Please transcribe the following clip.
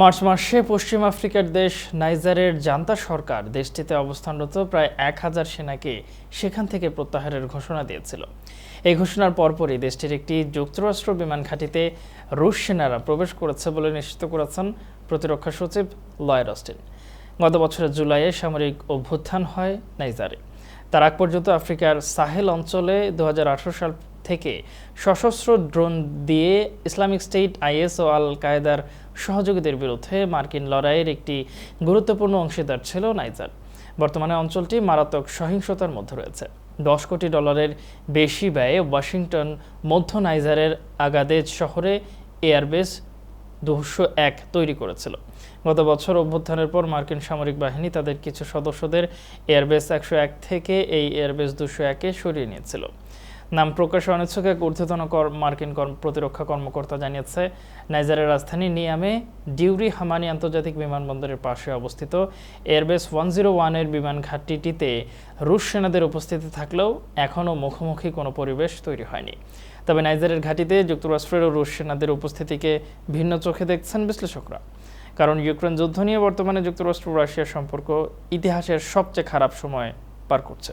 March মাসে পশ্চিম আফ্রিকার দেশ নাইজারের জান্তা সরকার দেশটিতে অবস্থানরত প্রায় এক হাজার সেনাকে সেখান থেকে প্রত্যাহারের ঘোষণা দিয়েছিল। এই ঘোষণার পরপরই দেশটির একটি যুক্তরাষ্ট্র বিমান ঘাঁটিতে রুশ সেনারা প্রবেশ করেছে বলে নিশ্চিত করেছেন প্রতিরক্ষা সচিব লয়েড অস্টিন। গত বছরের জুলাইয়ে সামরিক অভ্যুত্থান হয় নাইজারে। তার আগ পর্যন্ত আফ্রিকার সাহেল অঞ্চলে দু হাজার আঠেরো সাল থেকে সশস্ত্র ড্রোন দিয়ে ইসলামিক স্টেট, আইএস ও আল কায়েদার সহযোগীদের বিরুদ্ধে মার্কিন লড়াইয়ের একটি গুরুত্বপূর্ণ অংশীদার ছিল নাইজার। বর্তমানে অঞ্চলটি মারাত্মক সহিংসতার মধ্যে রয়েছে। দশ কোটি ডলারের বেশি ব্যয়ে ওয়াশিংটন মধ্য নাইজারের আগাদেজ শহরে এয়ারবেস দুশো এক তৈরি করেছিল। গত বছর অভ্যুত্থানের পর মার্কিন সামরিক বাহিনী তাদের কিছু সদস্যদের এয়ারবেস একশো এক থেকে এই এয়ারবেস দুশো একে সরিয়ে নিয়েছিল। নাম প্রকাশে অনিচ্ছুক এক ঊর্ধ্বতন কর- মার্কিন প্রতিরক্ষা কর্মকর্তা জানিয়েছে, নাইজারের রাজধানী নিয়ামে ডিউরি হামানি আন্তর্জাতিক বিমানবন্দরের পাশে অবস্থিত এয়ারবেস ওয়ান জিরো ওয়ানের বিমান ঘাঁটিটিতে রুশ সেনাদের উপস্থিতি থাকলেও এখনও মুখোমুখি কোনো পরিবেশ তৈরি হয়নি। তবে নাইজারের ঘাঁটিতে যুক্তরাষ্ট্রের ও রুশ সেনাদের উপস্থিতিকে ভিন্ন চোখে দেখছেন বিশ্লেষকরা। কারণ ইউক্রেন যুদ্ধ নিয়ে বর্তমানে যুক্তরাষ্ট্র রাশিয়ার সম্পর্ক ইতিহাসের সবচেয়ে খারাপ সময় পার করছে।